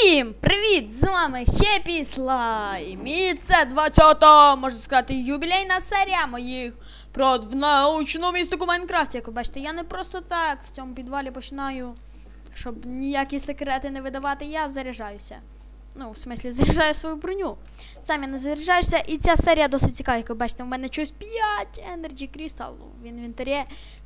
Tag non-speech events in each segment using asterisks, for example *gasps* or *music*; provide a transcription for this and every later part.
Всім привіт! З вами Хеппі Слайм. І це 20-та, можна сказати, юбілейна серія моїх прод в научному містику Майнкрафт. Як ви бачите, я не просто так в цьому підвалі починаю, щоб ніякі секрети не видавати, я заряджаюся. Ну, в смислі, заряджаю свою броню. Сам я не заряджаюся, і ця серія досить цікава, як ви бачите, в мене щось 5 Energy Crystal в інвентарі.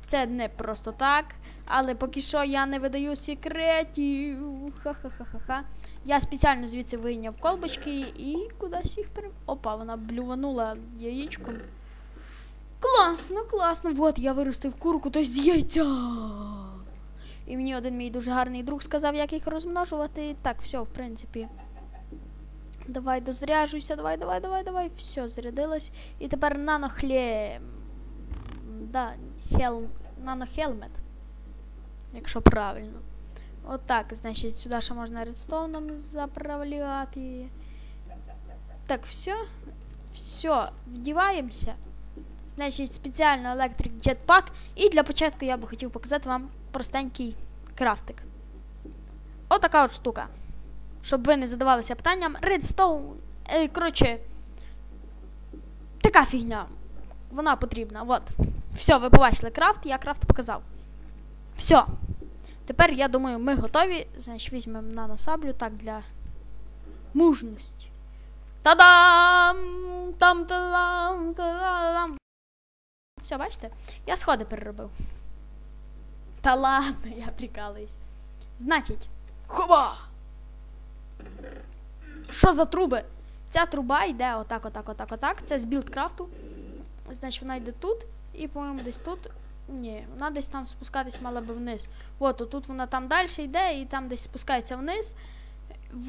Це не просто так. Але поки що я не видаю секретів. Ха-ха-ха-ха-ха. Я спеціально звідси вийняв колбочки і кудись їх пере... Опа, вона блюванула яєчком. Класно, класно. Вот, я виростив курку, то з яйця. І мені один мій дуже гарний друг сказав, як їх розмножувати. Так, все, в принципі. Давай дозаряжуйся, давай, давай, давай, давай. Все, зарядилось. І тепер нанохлє. Да, хел... нанохелмет. Якщо правильно. Отак, значить, сюди ще можна редстоуном заправляти. Так, все. Все, вдіваємося. Значить, спеціально електрик джетпак. І для початку я би хотів показати вам простенький крафтик. Отака от штука. Щоб ви не задавалися питанням. Редстоун. Е, коротше. Така фігня. Вона потрібна. От. Все, ви побачили крафт, я крафт показав. Все. Тепер, я думаю, ми готові. Значить, візьмемо наносаблю так для мужності. Та-дам! Там та-дам! Все, бачите? Я сходи переробив. Та ладно, я прикалуюсь. Значить, хоба! Що за труби? Ця труба йде отак, отак, отак, отак. Це з білдкрафту. Значить, вона йде тут. І, по-моєму, десь тут. Ні, вона десь там спускатись мала би вниз. От, тут вона там далі йде і там десь спускається вниз.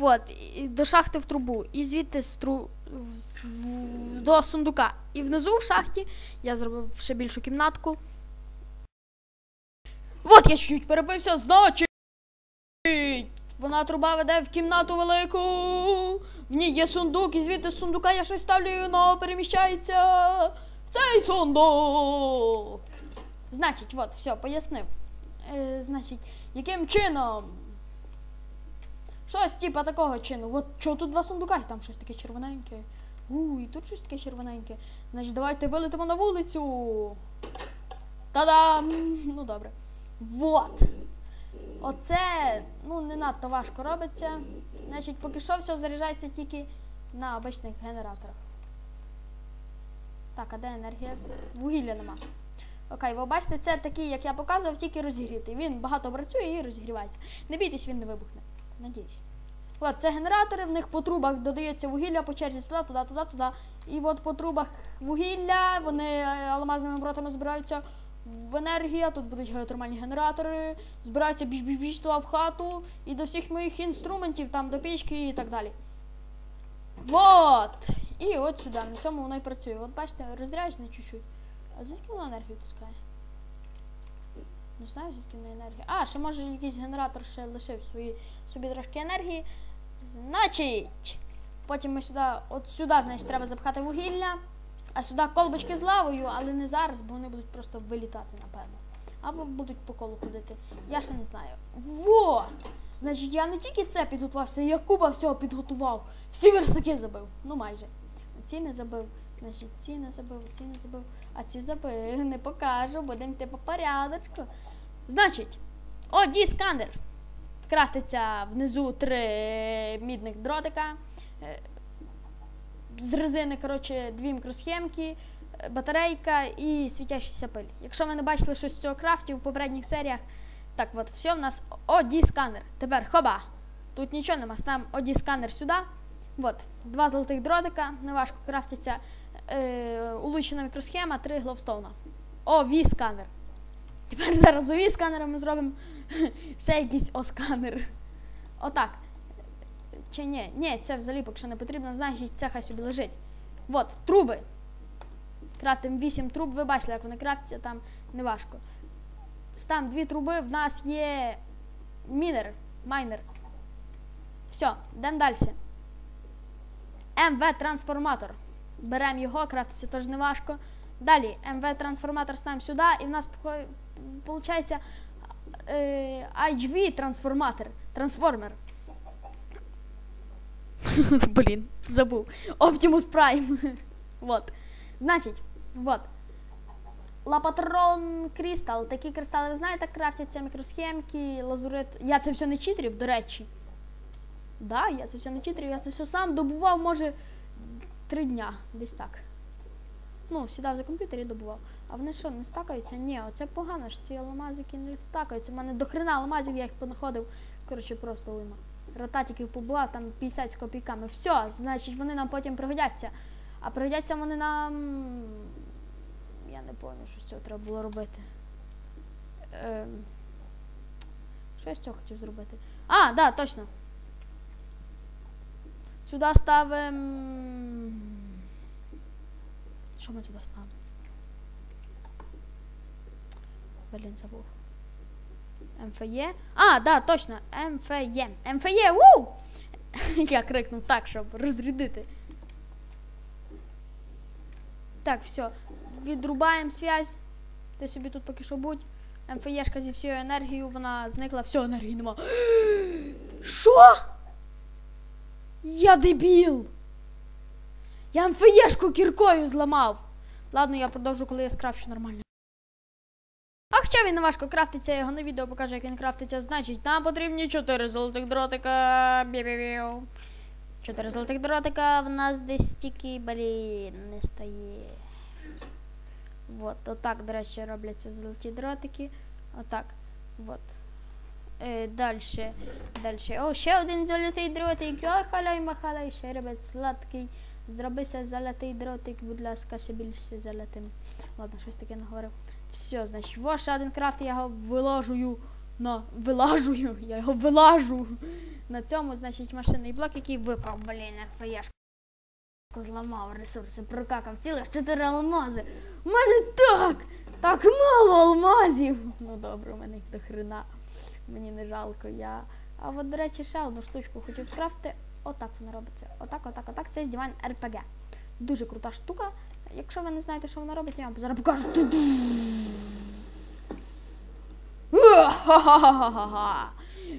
От, і до шахти в трубу. І звідти з тру... в- до сундука. І внизу в шахті я зробив ще більшу кімнатку. От я чуть-чуть перебився, значить. Вона труба веде в кімнату велику. В ній є сундук, і звідти з сундука я щось ставлю, і воно переміщається в цей сундук. Значить, от, все, пояснив. Е, значить, яким чином? Щось типа такого чину. От що тут два сундука, і там щось таке червоненьке. У, і тут щось таке червоненьке. Значить, давайте вилетимо на вулицю. Та-дам! Ну добре. Вот. Оце, ну, не надто важко робиться. Значить, поки що все заряджається тільки на обичних генераторах. Так, а де енергія? Вугілля нема. Окей, ви бачите, це такий, як я показував, тільки розігрітий. Він багато працює і розігрівається. Не бійтесь, він не вибухне. Надіюсь. От, це генератори, в них по трубах додається вугілля по черзі туди, туди, туди, туди. І от по трубах вугілля, вони е, алмазними оборотами збираються в енергія, тут будуть геотермальні генератори, збираються біж-біж-біж туди в хату і до всіх моїх інструментів, там до пічки і так далі. Вот! І от сюди, на цьому воно і працює. От бачите, роздряюсь на чуть-чуть. А звідки воно енергію таскає? Не знаю, звідки воно енергія. А, ще може якийсь генератор ще лишив свої, собі трошки енергії. Значить, потім ми сюди, от сюди, значить, треба запхати вугілля, а сюди колбочки з лавою, але не зараз, бо вони будуть просто вилітати, напевно. Або будуть по колу ходити. Я ще не знаю. Вот! Значить, я не тільки це підготувався, я купа всього підготував. Всі верстаки забив. Ну майже. Ці не забив. Значить, ці не забив, ці не забив, а ці забив. *laughs* Не покажу, будемо йти по порядочку. Значить, о, сканер. Крафтиться внизу три мідних дротика. е, З резини, коротше, дві мікросхемки, е, батарейка і світящийся пиль. Якщо ви не бачили щось з цього крафтів в попередніх серіях, так от все в нас OD-сканер. Тепер хоба. Тут нічого нема. Ставимо OD-сканер сюди. От, два золотих дротика, неважко крафтяться. Е, улучшена мікросхема, три гловстоуна. О, V-сканер. Тепер зараз у V-сканера ми зробимо *laughs* ще якийсь O-сканер. Отак. Чи ні? Ні, це взагалі що не потрібно, значить це хай собі лежить. От, труби. Крафтимо 8 труб, ви бачили, як вони крафтяться, там неважко. Ставимо дві труби, в нас є мінер, майнер. Все, йдемо далі. МВ-трансформатор. Беремо його, крафтиться теж не важко. Далі МВ-трансформатор ставимо сюди, і в нас виходить е, HV-трансформатор. Трансформер. *laughs* Блін, забув. Optimus Prime. *laughs* вот. Значить, вот. Лапатрон Крістал. Такі кристали, ви знаєте, крафтяться мікросхемки, лазурит. Я це все не читрів, до речі. Да, я це все не читрів, я це все сам добував, може, три дня. Десь так. Ну, сідав за комп'ютер і добував. А вони що, не стакаються? Ні, оце погано ж ці алмазики не стакаються. У мене до хрена алмазів, я їх понаходив. Коротше, просто лима. Ротатиків побував, там 50 з копійками. Все, значить, вони нам потім пригодяться. А пригодяться вони нам. Я не пам'ятаю, що з цього треба було робити. Ем... Що я з цього хотів зробити? А, да, точно. Сюди ставимо. Що ми туди ставимо? Блін, забув. МФЄ. А, да, точно. МФЄ. МФЄ, уу! *laughs* Я крикнув так, щоб розрядити. Так, все. Відрубаємо зв'язь. Ти собі тут поки що будь. МФЄшка зі всією енергією, вона зникла, все, енергії нема. *gasps* Що? Я дебіл! Я МФЄшку кіркою зламав. Ладно, я продовжу, коли я скрафчу нормально. А хоча він не важко крафтиться, його на відео покажу, як він крафтиться, значить, нам потрібні 4 золотих дротика. Бі-бі-бі. 4 золотих дротика, в нас десь стільки, блін, не стає. Вот, отак, до речі, робляться золоті дротики. Отак. Вот. Е, дальше. Дальше. О, ще один золотий дротик. Ой, халяй, махалай, ще ребят сладкий. Зробися золотий дротик, будь ласка, ще більше золотим. Ладно, щось таке наговорив. Все, значить, во ще один крафт, я його вилажую на вилажую, я його вилажу. На цьому, значить, машинний блок, який випав, блін, фаєшка. Зламав ресурси, прокакав цілих чотири алмази. У мене так! Так мало алмазів! Ну добре, у мене їх до хрена. Мені не жалко. Я. А от, до речі, ще одну штучку хотів скрафти. Отак воно робиться. Отак, отак, отак. Це Divine RPG. Дуже крута штука. Якщо ви не знаєте, що вона робить, я вам зараз покажу.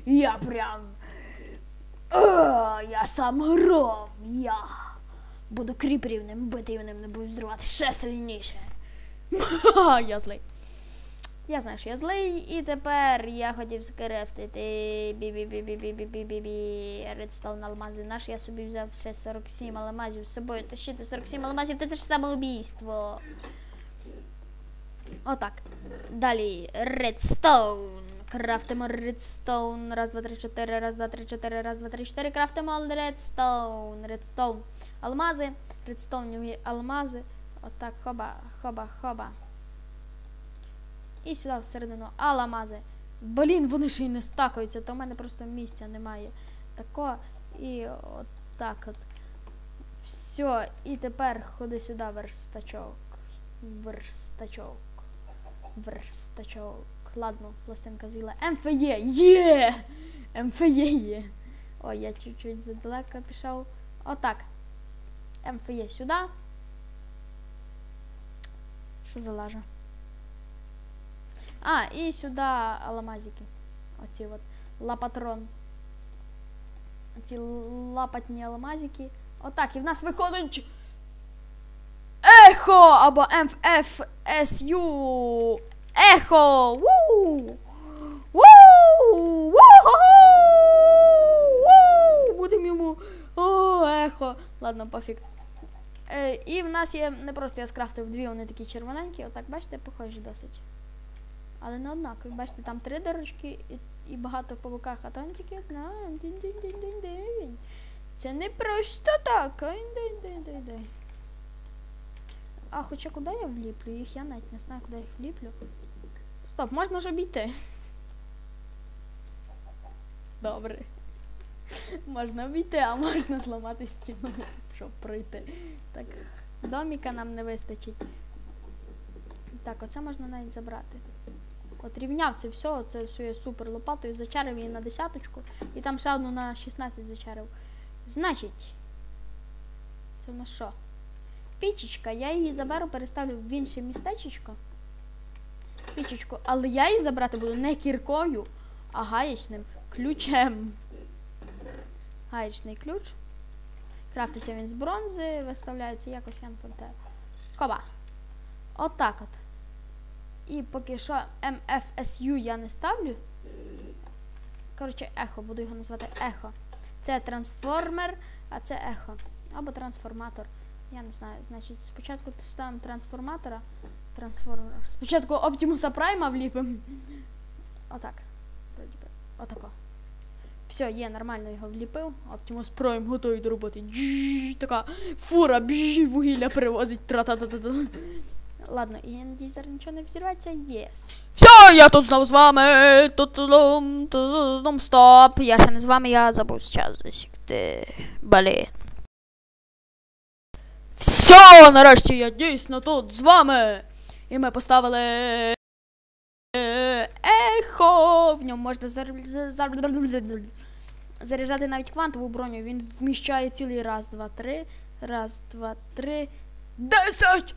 Я прям. Я сам гром. Я буду кріперів ним бити і вони мене будуть зривати ще сильніше. *laughs* Я злий. Я знаю, що я злий, і тепер я хотів скрефтити бі-бі-бі-бі-бі-бі-бі-бі редстоун алмази наш. Я собі взяв ще 47 алмазів з собою. Тащити 47 алмазів, це ж самоубійство. Отак. Далі редстоун. Крафтимо редстоун. Раз, два, три, чотири, раз, два, три, чотири, раз, два, три, чотири. Крафтимо редстоун. Редстоун. Алмази. Редстоунові алмази. Отак, хоба, хоба, хоба. І сюди всередину аламази. Блін, вони ще й не стакаються, то в мене просто місця немає. Тако і отак от. Все, і тепер ходи сюди, верстачок. Верстачок. Верстачок. Ладно, пластинка з'їла. МФЄ! Є! МФЄ є. Ой, я чуть-чуть задалеко пішов. Отак. МФЄ сюди. Що за? А, і сюди аламазики. Оці от. Лапатрон. Оці лапатні аламазики. Отак, і в нас виходить. Ехо! Або МФСЮ. Ехо! Вуу! Вуу! Вуу! Будемо йому. Ехо. Ладно, пофіг. Е, і в нас є не просто я скрафтив дві, вони такі червоненькі, отак, бачите, похожі досить. Але не однакові. Бачите, там три дирочки і, і багато по боках, а там тільки одна. Це не просто так. А хоча куди я вліплю? Їх я навіть не знаю, куди їх вліплю. Стоп, можна ж обійти. Добре. Можна обійти, а можна зламати стіну, щоб пройти. Так, доміка нам не вистачить. Так, оце можна навіть забрати. От рівняв це все, це все супер лопатою, зачарив її на десяточку. І там ще одну на 16 зачарив. Значить, це в нас що? Пічечка, я її заберу, переставлю в інше містечечко. Пічечку, але я її забрати буду не кіркою, а гаєчним ключем. Гаєчний ключ. Крафтиться він з бронзи, виставляється якось я не пам'ятаю. Коба. Отак от. І поки що MFSU я не ставлю. Коротше, ехо, буду його назвати ехо. Це трансформер, а це ехо. Або трансформатор. Я не знаю. Значить, спочатку ставимо трансформатора. Трансформер. Спочатку Оптимуса Прайма вліпимо. Отак. Отако. Все, є, нормально його вліпив. Оптимус Прайм готовий до роботи. Така фура, бжж, вугілля перевозить. Тра-та-та-та-та. Ладно, я надіюсь, зараз нічого не взірветься. Єс. Все, я тут знову з вами. Ту-ту-дум, Стоп. Я ще не з вами, я забув час засікти. Блін. Все, нарешті я дійсно тут з вами. І ми поставили. е, Ехо! В ньому можна зар- за- за- заряджати навіть квантову броню. Він вміщає цілий раз, два, три. Раз, два, три. Десять!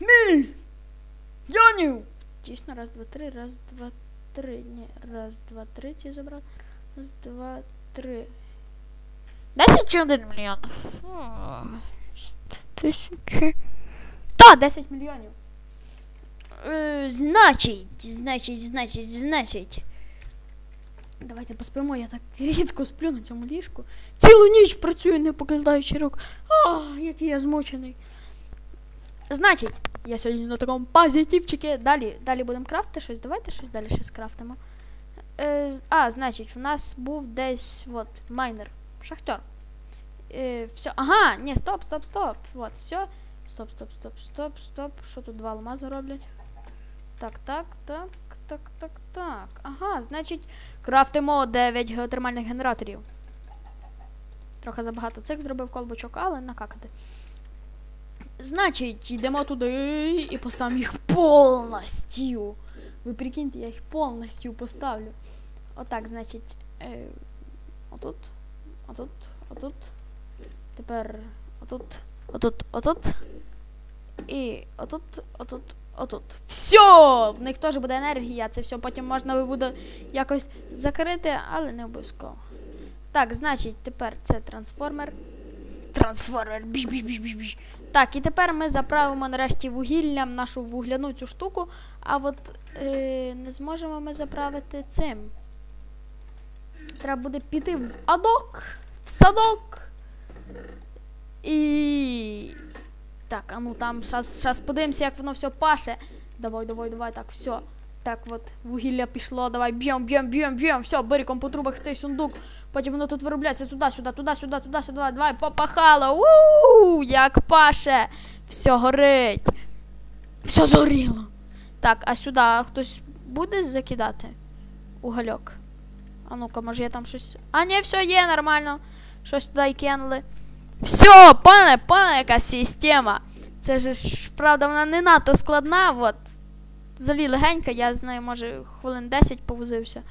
Мільйонів! Дійсно, раз, два, три, раз, два, три. Ні, раз, два, три ці забрав. Раз, два, три. Десять чи один мільйон? Тисячі. Та, 10 мільйонів. Е, значить, значить, значить, значить. Давайте поспимо, я так рідко сплю на цьому ліжку. Цілу ніч працюю, не покладаючи рук. А, який я змучений. Значить, я сьогодні на такому позитивчики. Далі, далі будемо крафти щось. Давайте щось далі ще скрафтимо. Е, а, значить, в нас був десь от, майнер. Шахтер. Е, все. Ага, ні, стоп, стоп, стоп. Вот, все. Стоп, стоп, стоп, стоп, стоп. Що тут два алмази роблять? Так, так, так, так, так, так. Ага, значить, крафтимо 9 геотермальних генераторів. Трохи забагато цих зробив колбочок, але накакати. Значить, йдемо туди і поставимо їх повністю. Ви прикиньте, я їх повністю поставлю. Отак, значить, е, отут, отут, отут. Тепер отут, отут, отут. І отут, отут, отут. Все! В них теж буде енергія. Це все потім можна буде якось закрити, але не обов'язково. Так, значить, тепер це трансформер. Трансформер. Біж, біж, біж, біж, біж. Так, і тепер ми заправимо нарешті вугіллям нашу вугляну цю штуку, а от е, не зможемо ми заправити цим. Треба буде піти в адок, в садок. І. Так, а ну там зараз подивимося, як воно все паше. Давай, давай, давай, так, все. Так, от, вугілля пішло, давай, б'єм, б'єм, б'єм, б'єм, все, беріком по трубах цей сундук. Потім воно тут виробляється туди-сюди, туди-сюди, туди-сюди, давай, попахало. Ууу, як паше. Все горить. Все згоріло. Так, а сюди хтось буде закидати? Угольок. А ну-ка, може я там щось. А, ні, все є нормально. Щось туди й кинули. Все, пане, пане, яка система. Це ж, правда, вона не надто складна, от. Взагалі легенька, я з нею, може, хвилин 10 повозився.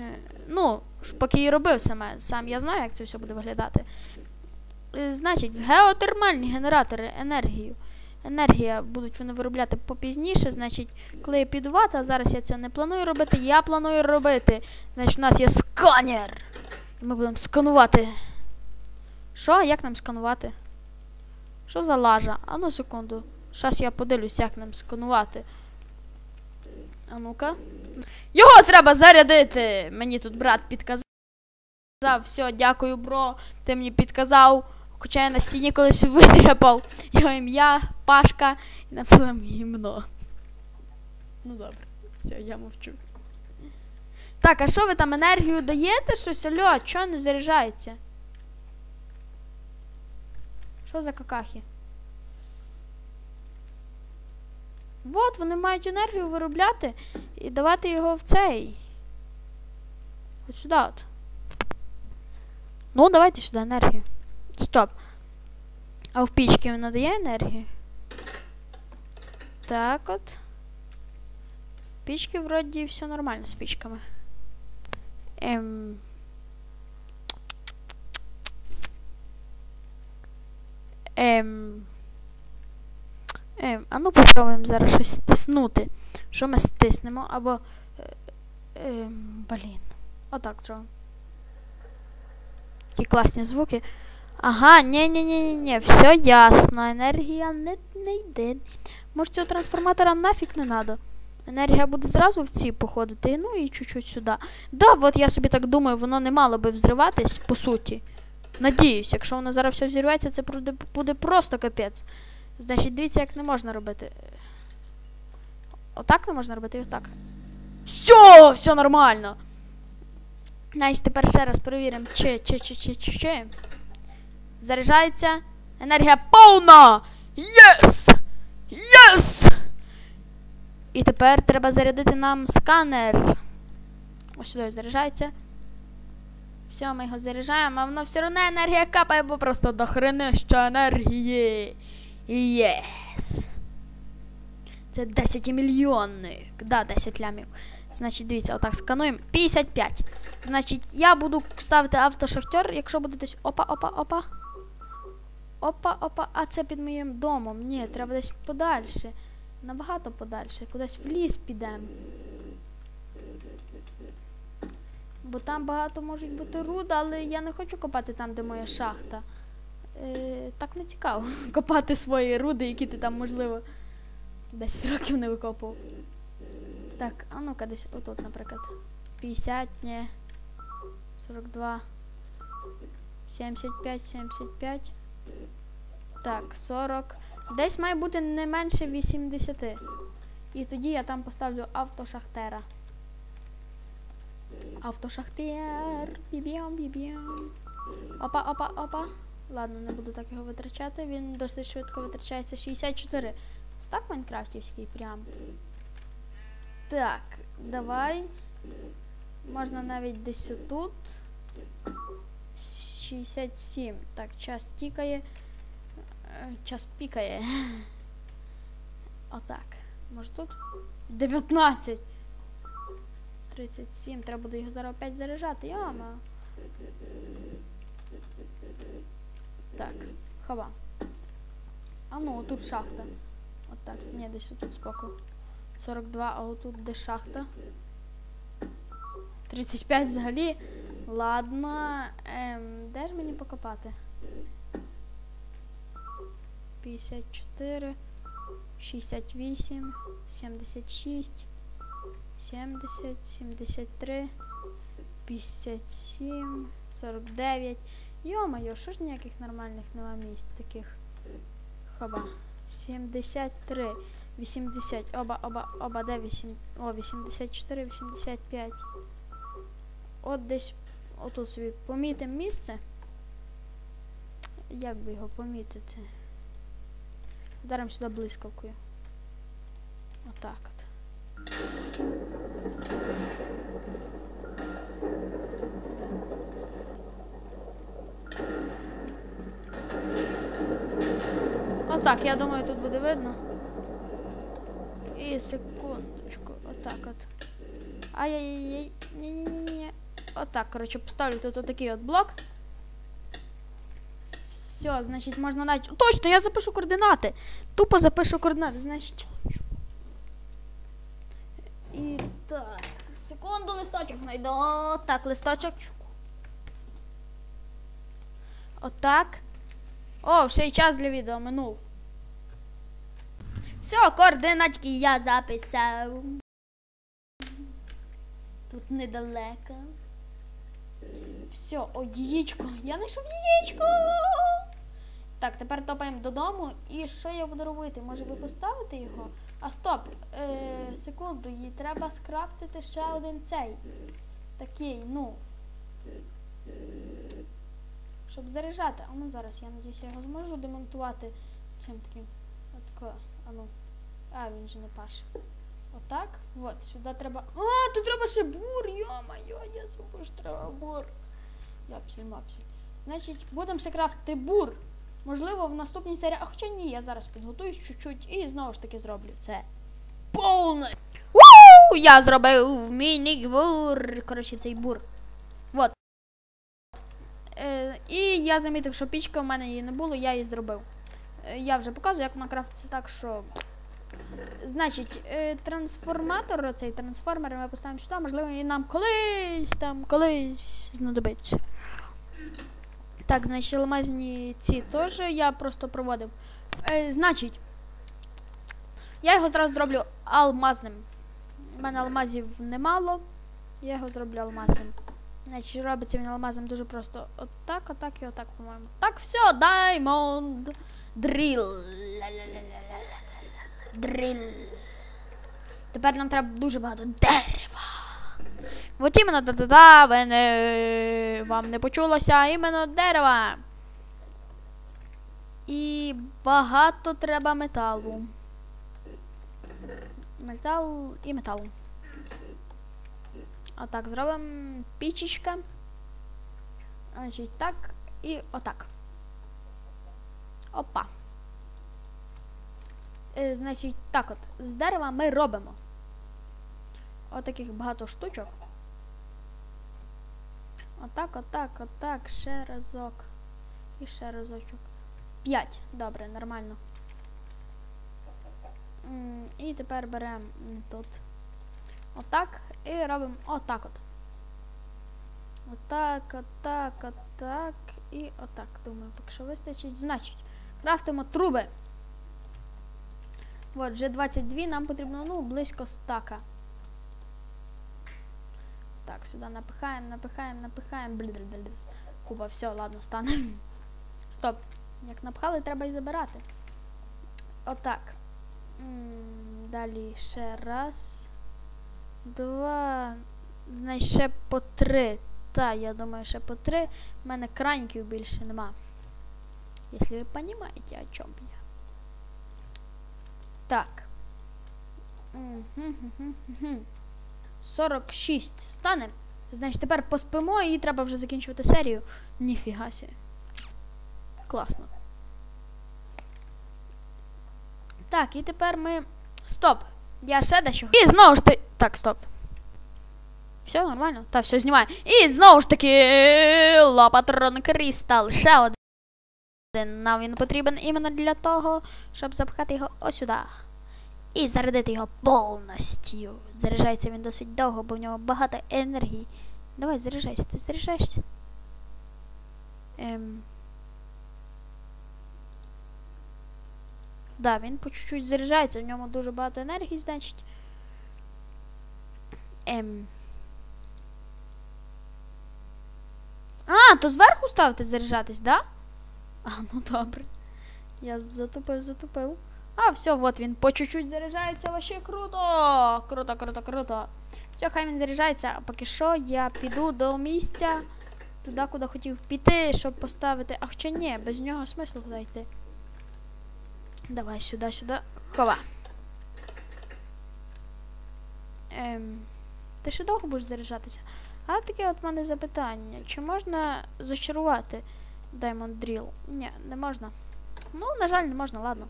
Е, Ну, поки і робив саме. Сам я знаю, як це все буде виглядати. Е, Значить, геотермальні генератори енергію. Енергія будуть вони виробляти попізніше. Значить, коли я піду в а зараз я це не планую робити, я планую робити. Значить, у нас є сканер. І ми будемо сканувати. Що? Як нам сканувати? Що за лажа? А ну секунду. Зараз я подивлюсь, як нам сканувати. А ну-ка. Його треба зарядити! Мені тут брат підказав. Все, дякую, бро. Ти мені підказав. Хоча я на стіні колись витряпав його ім'я, Пашка, і написав гімно. Ну добре, все, я мовчу. Так, а що ви там енергію даєте щось? Алло, чого не заряджається? Що за какахи? Вот, вони мають енергію виробляти і давати його в цей. Ось сюди от. Ну, давайте сюди енергію. Стоп. А в пічки він надає енергію? Так от. Пічки вроді все нормально з пічками. Ем. Ем. Ем, а ну попробуємо зараз щось стиснути. Що ми стиснемо? Або. е, Ем, блін. Отак зробимо. Такі класні звуки. Ага, ні, ні, ні, ні, ні, все ясно. Енергія не, не йде. Може цього трансформатора нафіг не треба. Енергія буде зразу в ці походити, ну і чуть-чуть сюди. Да, от я собі так думаю, воно не мало би взриватись, по суті. Надіюсь, якщо воно зараз все взірветься, це буде просто капець. Значить, дивіться, як не можна робити. Отак не можна робити і отак. Все, все нормально. Значить, тепер ще раз перевіримо, чи, чи, чи, чи, чи, чи. Заряджається. Енергія повна! Єс! Єс! І тепер треба зарядити нам сканер. Ось сюди заряджається. Все, ми його заряджаємо, а воно все одно енергія капає, бо просто до хренища енергії. Єс. Це 10 мільйонник. Да, 10 лямів. Значить, дивіться, отак скануємо. 55. Значить, я буду ставити автошахтер, якщо буде десь. Опа, опа, опа. Опа, опа. А це під моїм домом. Ні, треба десь подальше. Набагато подальше. Кудись в ліс підемо. Бо там багато можуть бути руд, але я не хочу копати там, де моя шахта. Е, так не цікаво. *laughs* Копати свої руди, які ти там, можливо, 10 років не викопав. Так, а ну-ка десь отут, наприклад. 50, ні. 42. 75, 75. Так, 40. Десь має бути не менше 80. І тоді я там поставлю автошахтера. Автошахтер. Бібіам, бібіам. Опа, опа, опа. Ладно, не буду так його витрачати. Він досить швидко витрачається. 64. Стак майнкрафтівський прям. Так, давай. Можна навіть десь отут. 67. Так, час тікає. Е, Час пікає. Отак. Може тут? 19. 37. Треба буде його зараз опять заряджати. Яма. Так, хава. А ну, тут шахта. Отак. Ні, десь тут споку. 42, а отут де шахта. 35 взагалі. Ладно. Ем, де ж мені покопати? 54, 68, 76, 70, 73, 57, 49. Йо-моє, що ж ніяких нормальних нема місць таких. Хоба. 73, 80, оба, оба, оба, де 8, о, 84, 85. От десь, отут собі помітимо місце. Як би його помітити? Вдаримо сюди блискавкою. Отак от. Отак, я думаю, тут буде видно. І секундочку. Отак от. Ай-яй-яй. Ні-ні-ні. Отак, коротше, поставлю тут отакий от блок. Все, значить, можна навіть. Точно, я запишу координати. Тупо запишу координати, значить. І так. Секунду, листочок знайду. Так, листочок. Отак. О, вже й час для відео минув. Все, координатки я записав. Тут недалеко. Все, о, яєчко. Я знайшов яєчко. Так, тепер топаємо додому. І що я буду робити? Може ви поставити його? А стоп, е, секунду, їй треба скрафтити ще один цей. Такий, ну. Щоб заряджати. А ну зараз, я надіюся, я його зможу демонтувати цим таким. Отако, а ну. А, він же не паше. Отак. От, сюди треба. А, тут треба ще бур, йо-моє, я забув, що треба бур. Япсіль мапсіль. Значить, будемо ще крафтити бур. Можливо, в наступній серії. А хоча ні, я зараз підготуюсь чуть-чуть і знову ж таки зроблю це. Повне. Вуу! Я зробив міні-бур. Коротше, цей бур. Вот. Е, і я замітив, що пічка в мене її не було, я її зробив. Е, я вже показую, як вона крафтиться так, що. Значить, е, трансформатор, цей трансформер ми поставимо сюди, можливо, і нам колись там колись знадобиться. Так, значить, алмазні ці теж я просто проводив. Е, значить, я його зразу зроблю алмазним. У мене алмазів немало. Я його зроблю алмазним. Значить, робиться він алмазом дуже просто. Отак, отак і отак, по-моєму. Так, все, Diamond Drill. Drill. Тепер нам треба дуже багато дерева. От іменно да-да-да, ви не... вам не почулося іменно дерева. І багато треба металу. Метал і метал. Отак, зробимо пічечка. Значить, так і отак. Опа. Е, значить, так от, з дерева ми робимо. Отаких багато штучок. Отак, отак, отак, ще разок. І ще разочок. П'ять. Добре, нормально. І тепер беремо тут. Отак. І робимо отак от. Отак, отак, отак. І отак. Думаю, поки що вистачить. Значить, крафтимо труби. От, вже 22, нам потрібно, ну, близько стака. Так, сюди напихаємо, напихаємо, напихаємо. Блі-блі-блі. Купа, все, ладно, стане. Стоп. Як напхали, треба і забирати. Отак. Далі ще раз. Два. Значить, ще по три. Та, я думаю, ще по три. У мене краніків більше нема. Якщо ви розумієте, о чому я. Так. 46 стане. Значить, тепер поспимо і треба вже закінчувати серію. Ніфіга сі. Класно. Так, і тепер ми. Стоп! Я ще дещо. І знову ж таки. Так, стоп. Все нормально? Так, все знімаю. І знову ж таки. Лапатрон Крістал. Ще один. Нам він потрібен іменно для того, щоб запхати його ось сюди. І зарядити його повністю. Заряджається він досить довго, бо в нього багато енергії. Давай, заряджайся, ти заряджаєшся. Ем. Да, він по чуть-чуть заряджається, в ньому дуже багато енергії, значить. Ем. А, то зверху ставити заряджатись, да? А, ну добре. Я затупив, затупив. А, все, от він по чуть-чуть заряджається, вообще круто! Круто, круто, круто. Все, хай він заряджається, а поки що я піду до місця, туди, куди хотів піти, щоб поставити. А хоча ні, без нього смислу туди йти. Давай сюди, сюди. Хова. Ем, ти ще довго будеш заряджатися? А таке от в мене запитання. Чи можна зачарувати Diamond Drill? Ні, не можна. Ну, на жаль, не можна, ладно.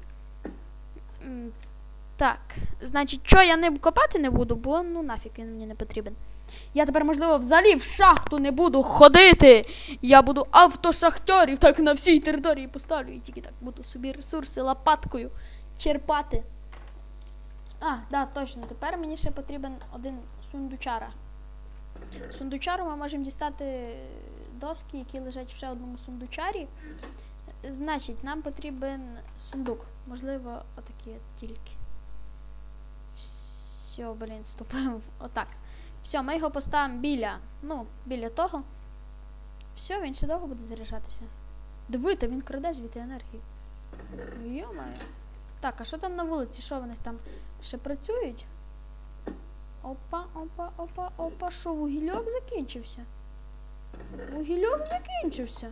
Так, значить, що я ним копати не буду, бо ну нафіг він мені не потрібен. Я тепер, можливо, взагалі в шахту не буду ходити. Я буду автошахтьорів так на всій території поставлю і тільки так буду собі ресурси лопаткою черпати. А, да, точно. Тепер мені ще потрібен один сундучара. Сундучару ми можемо дістати доски, які лежать ще одному сундучарі. Значить, нам потрібен сундук. Можливо, отакі от тільки. Все, блін, ступив. Отак. Все, ми його поставимо біля. Ну, біля того. Все, він ще довго буде заряджатися. Дивите, він краде звідти енергію. Йомаю. Так, а що там на вулиці? Що вони там ще працюють? Опа, опа, опа, опа. Що, вугільок закінчився? Вугільок закінчився.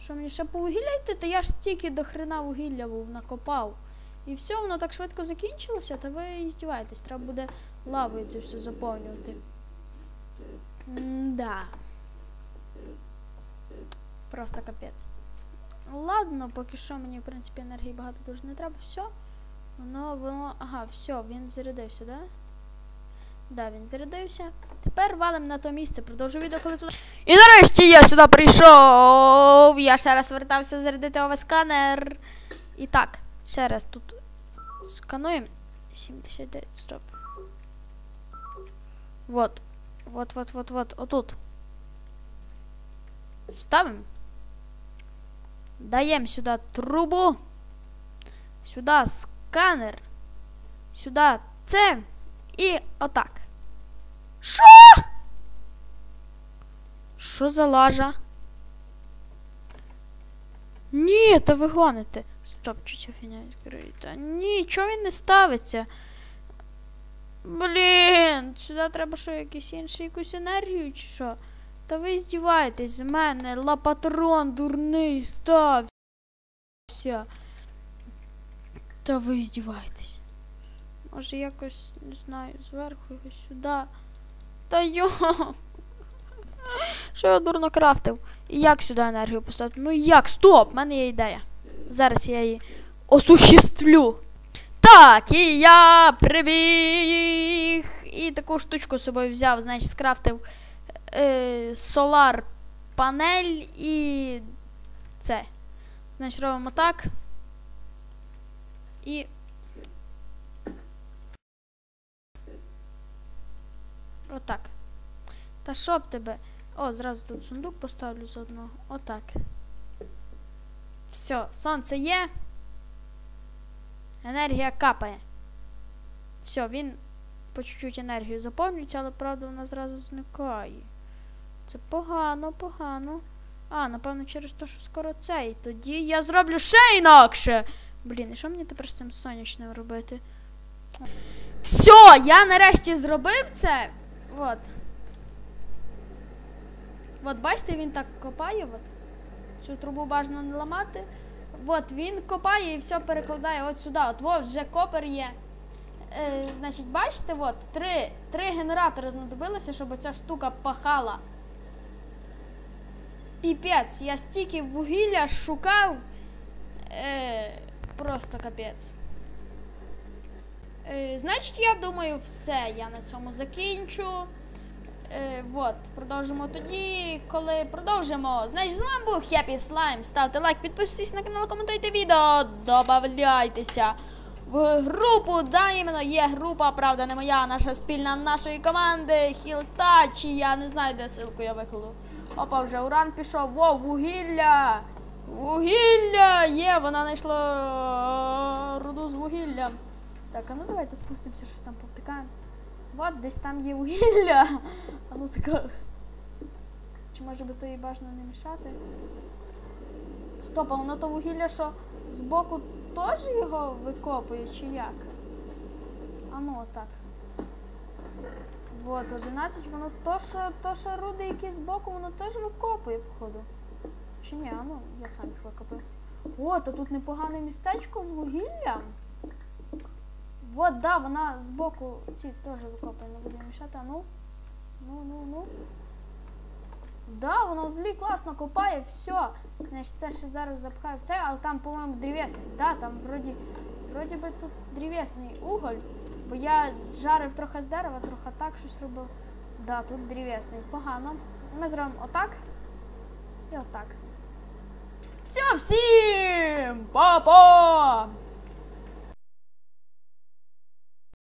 Що мені ще по вугілля йти? Та я ж стільки до хрена вугілля був накопав. І все, воно так швидко закінчилося, та ви здіваєтесь, треба буде лавою це все заповнювати. Да. Просто капець. Ладно, поки що мені, в принципі, енергії багато дуже не треба. Все. Воно, воно. Ага, все, він зарядився, да? Да, він зарядився. Тепер валим на то місце, продовжу відео, коли туди. І нарешті я сюди прийшов. Я ще раз вертався зарядити овесканер. І так, ще раз тут скануємо. 79, стоп. Вот. Вот, вот, вот, вот. Отут. Ставимо. Даємо сюди трубу. Сюди сканер. Сюди це. І отак. Що? Що за лажа? Ні, та ви гоните. Стоп, чуча фіня відкрита. Ні, чого він не ставиться? Блін, сюди треба що, якийсь інший якусь енергію чи що? Та ви здіваєтесь з мене, лапатрон дурний стався. Та ви здіваєтесь. Може якось, не знаю, зверху якось сюди. Та йо. Що я дурно крафтив? І як сюди енергію поставити? Ну як? Стоп! в мене є ідея. Зараз я її осуществлю. Так, і я прибіг. І таку штучку з собою взяв, значить, скрафтив е, солар панель і це. Значить, робимо так. І. Отак. Та що б тебе? О, зразу тут сундук поставлю заодно. Отак. Все, сонце є. Енергія капає. Все, він по чуть-чуть енергію заповнюється, але правда вона зразу зникає. Це погано, погано. А, напевно, через те, що скоро цей. Тоді я зроблю ще інакше. Блін, і що мені тепер з цим сонячним робити? Все, я нарешті зробив це. От. От бачите, він так копає. От. Цю трубу бажано не ламати. От він копає і все перекладає от сюди. От от вже копер є. Е, значить, бачите, от, три, три генератори знадобилося, щоб ця штука пахала. Піпець, я стільки вугілля шукав. Е, просто капець. Е, значить, я думаю, все. Я на цьому закінчу. Е, вот, продовжимо тоді, коли продовжимо. Значить, з вами був Happy Slime. Ставте лайк, підписуйтесь на канал, коментуйте відео, добавляйтеся в групу. Да, іменно є група, правда, не моя, а наша спільна нашої команди. Хілтачі. Я не знаю, де ссылку я викладу. Опа, вже уран пішов. Во, вугілля! Вугілля! Є, вона знайшла руду з вугіллям. Так, а ну давайте спустимося, щось там повтикаємо. От десь там є вугілля. А ну тако. Чи може би то їй бажано не мішати? Стоп, а воно то вугілля, що збоку теж його викопує, чи як? А ну отак. Вот, 11, воно то, що, то, що руди, які збоку, воно теж викопує, походу. Чи ні, а ну, я сам їх викопив. О, то тут непогане містечко з вугіллям. Вот, да, вона збоку ці теж викопає, не буде мішати. Ну. Ну, ну, ну. Да, вона взагалі класно копає, все. Значить, це ще зараз запхаю в це, але там, по-моєму, древесний. Да, там вроді, вроді би тут древесний уголь. Бо я жарив трохи з дерева, трохи так щось робив. Да, тут древесний. Погано. Ми зробимо отак. І отак. Все, всім! Па-па!